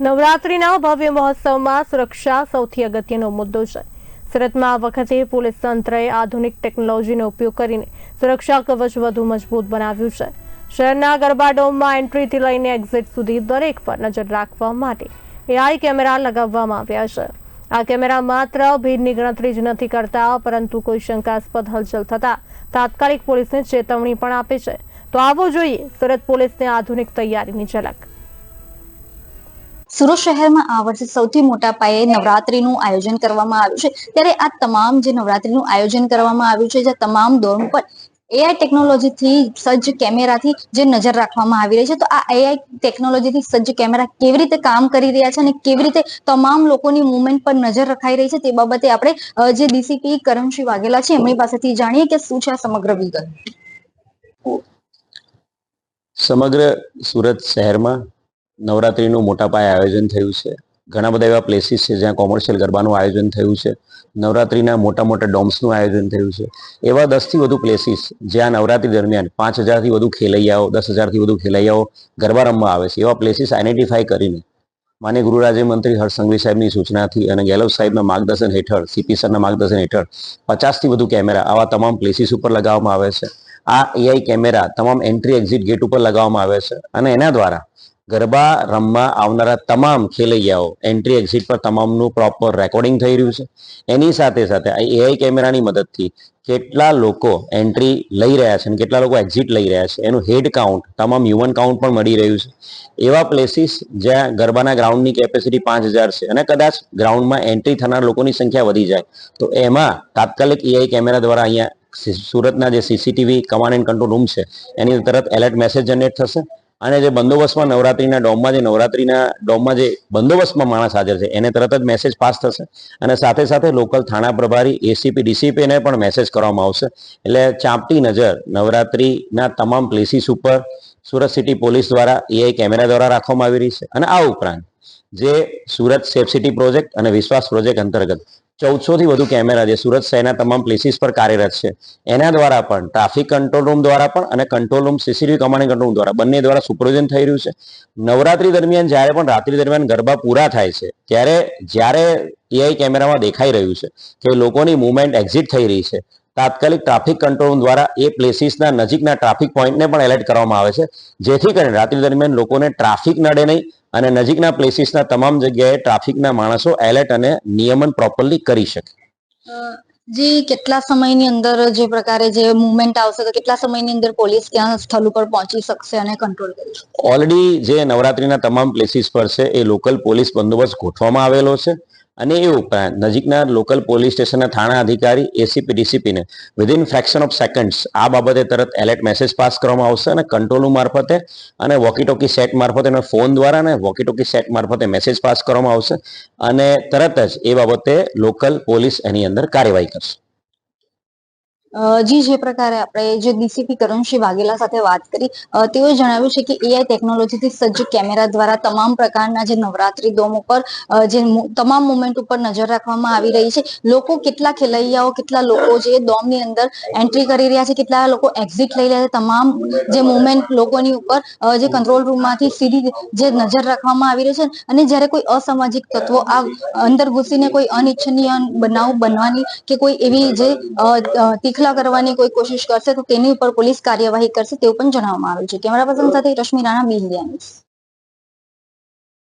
નવરાત્રીના ભવ્ય મહોત્સવમાં સુરક્ષા સૌથી અગત્યનો મુદ્દો છે. સુરતમાં આ વખતે પોલીસ તંત્રએ આધુનિક ટેકનોલોજીનો ઉપયોગ કરીને સુરક્ષા કવચ વધુ મજબૂત બનાવ્યું છે. શહેરના ગરબા ડોમમાં એન્ટ્રીથી લઈને એક્ઝિટ સુધી દરેક પર નજર રાખવા માટે એઆઈ કેમેરા લગાવવામાં આવ્યા છે. આ કેમેરા માત્ર ભીડની ગણતરી જ નથી કરતા, પરંતુ કોઈ શંકાસ્પદ હલચલ થતા તાત્કાલિક પોલીસને ચેતવણી પણ આપે છે. તો આવો જોઈએ, સુરત પોલીસને આધુનિક તૈયારીની ઝલક. સુરત શહેરમાં આ વર્ષે સૌથી મોટા પાયે નવરાત્રીનું આયોજન કરવામાં આવ્યું છે. ત્યારે આ તમામ જે નવરાત્રીનું આયોજન કરવામાં આવ્યું છે, જે તમામ દોર પર એઆઈ ટેકનોલોજીથી સજ્જ કેમેરાથી જે નજર રાખવામાં આવી રહી છે, તો આ એઆઈ ટેકનોલોજીથી સજ્જ કેમેરા કેવી રીતે કામ કરી રહ્યા છે અને કેવી રીતે તમામ લોકોની મુવમેન્ટ પર નજર રખાઈ રહી છે, તે બાબતે આપણે જે ડીસીપી કરણસિંહ વાઘેલા છે, એમની પાસેથી જાણીએ કે શું છે સમગ્ર વિગત. સમગ્ર સુરત શહેરમાં નવરાત્રીનું મોટા પાયે આયોજન થયું છે. ઘણા બધા એવા પ્લેસીસ છે જ્યાં કોમર્શિયલ ગરબાનું આયોજન થયું છે. નવરાત્રિના મોટા મોટા ડોમ્સનું આયોજન થયું છે. એવા દસથી વધુ પ્લેસીસ જ્યાં નવરાત્રી દરમિયાન પાંચ હજારથી વધુ ખેલૈયાઓ, દસ હજારથી વધુ ખેલૈયાઓ ગરબા રમવા આવે છે. એવા પ્લેસીસ આઈડેન્ટિફાઈ કરીને માન્ય ગૃહ રાજ્યમંત્રી હર્ષ સંઘવી સાહેબની સૂચનાથી અને ગેહલોત સાહેબના માર્ગદર્શન હેઠળ સીપી સરના માર્ગદર્શન હેઠળ પચાસથી વધુ કેમેરા આવા તમામ પ્લેસીસ ઉપર લગાવવામાં આવે છે. આ એઆઈ કેમેરા તમામ એન્ટ્રી એક્ઝિટ ગેટ ઉપર લગાવવામાં આવે છે અને એના દ્વારા ગરબા રમવા આવનારા તમામ ખેલૈયાઓ એન્ટ્રી એક્ઝિટ પર તમામનું પ્રોપર રેકોર્ડિંગ થઈ રહ્યું છે. એની સાથે સાથે આ એઆઈ કેમેરાની મદદથી કેટલા લોકો એન્ટ્રી લઈ રહ્યા છે અને કેટલા લોકો એક્ઝિટ લઈ રહ્યા છે, એનું હેડ કાઉન્ટ તમામ હ્યુમન કાઉન્ટ પણ મળી રહ્યું છે. એવા પ્લેસીસ જ્યાં ગરબાના ગ્રાઉન્ડની કેપેસિટી પાંચ હજાર છે અને કદાચ ગ્રાઉન્ડમાં એન્ટ્રી થનાર લોકોની સંખ્યા વધી જાય, તો એમાં તાત્કાલિક એઆઈ કેમેરા દ્વારા અહીંયા સુરતના જે CCTV command and control room છે, એની તરત એલર્ટ મેસેજ જનરેટ થશે. અને જે બંદોબસ્તમાં નવરાત્રીના ડોમમાં જે નવરાત્રિના ડોમમાં જે બંદોબસ્તમાં માણસ હાજર છે, એને તરત જ મેસેજ પાસ થશે. અને સાથે સાથે લોકલ થાણા પ્રભારી એસીપી ડીસીપીને પણ મેસેજ કરવામાં આવશે. એટલે ચાંપતી નજર, નવરાત્રિના તમામ પ્લેસીસ ઉપર સુરત સિટી પોલીસ દ્વારા એઆઈ કેમેરા દ્વારા રાખવામાં આવી રહી છે. અને આ ઉપરાંત જે સુરત સેફ સિટી પ્રોજેક્ટ અને વિશ્વાસ પ્રોજેક્ટ અંતર્ગત ચૌદસોથી વધુ કેમેરા જે સુરત શહેરના તમામ પ્લેસીસ પર કાર્યરત છે. એના દ્વારા પણ ટ્રાફિક કંટ્રોલ રૂમ દ્વારા પણ અને control room CCTV command control room દ્વારા બંને દ્વારા સુપ્રોજન થઈ રહ્યું છે. નવરાત્રી દરમિયાન જ્યારે પણ રાત્રિ દરમિયાન ગરબા પૂરા થાય છે, ત્યારે જ્યારે એઆઈ કેમેરામાં દેખાઈ રહ્યું છે કે લોકોની મુવમેન્ટ એક્ઝિટ થઈ રહી છે. તાત્કાલિક ટ્રાફિક કંટ્રોલ દ્વારા એ પ્લેસીસના નજીકના ટ્રાફિક પોઈન્ટને પણ એલર્ટ કરવામાં આવે છે. જેથી કરીને રાત્રિ દરમિયાન લોકોને ટ્રાફિક નડે નહીં અને નજીકના પ્લેસીસના તમામ જગ્યાએ ટ્રાફિકના માણસો એલર્ટ અને નિયમન પ્રોપરલી કરી શકે. જી કેટલા સમયની અંદર જે પ્રકારે જે મુવમેન્ટ આવશે તો કેટલા સમયની અંદર પોલીસ ત્યાં સ્થળ ઉપર પહોંચી શકશે અને કંટ્રોલ કરી ઓલરેડી જે નવરાત્રીના તમામ પ્લેસીસ પર છે એ લોકલ પોલીસ બંદોબસ્ત ગોઠવવામાં આવેલો છે. અને એ ઉપરાંત નજીકના લોકલ પોલીસ સ્ટેશનના થાણા અધિકારી એસીપી ડીસીપીને વિધિન ફ્રેક્શન ઓફ સેકન્ડ્સ આ બાબતે તરત એલર્ટ મેસેજ પાસ કરવામાં આવશે અને કંટ્રોલ રૂમ મારફતે અને વોકી ટોકી સેટ મારફતે ફોન દ્વારા અને વોકી ટોકી સેટ મારફતે મેસેજ પાસ કરવામાં આવશે અને તરત જ એ બાબતે લોકલ પોલીસ એની અંદર કાર્યવાહી કરશે. જી, જે પ્રકારે આપણે જે ડીસીપી કરણસિંહ વાઘેલા સાથે વાત કરી તેઓએ જણાવ્યું છે કે એઆઈ ટેકનોલોજીથી સજ્જ કેમેરા દ્વારા તમામ પ્રકારના જે નવરાત્રી દોમ ઉપર જે તમામ મુમેન્ટ ઉપર નજર રાખવામાં આવી રહી છે. લોકો કેટલા ખેલૈયાઓ, કેટલા લોકો જે દોમની અંદર એન્ટ્રી કરી રહ્યા છે, કેટલા લોકો એક્ઝિટ લઈ રહ્યા છે, તમામ જે મુમેન્ટ લોકોની ઉપર જે કંટ્રોલ રૂમમાંથી સીધી જે નજર રાખવામાં આવી રહી છે અને જ્યારે કોઈ અસામાજિક તત્વો આ અંદર ઘૂસીને કોઈ અનિચ્છનીય બનાવ બનવાની કે કોઈ એવી જે અ, તીખલા કરવાની કોઈ કોશિશ કરશે તો તેની ઉપર પોલીસ કાર્યવાહી કરશે તેવું પણ જણાવવામાં આવ્યું છે. કેમેરા પર્સન સાથે રશ્મિ રાણા બી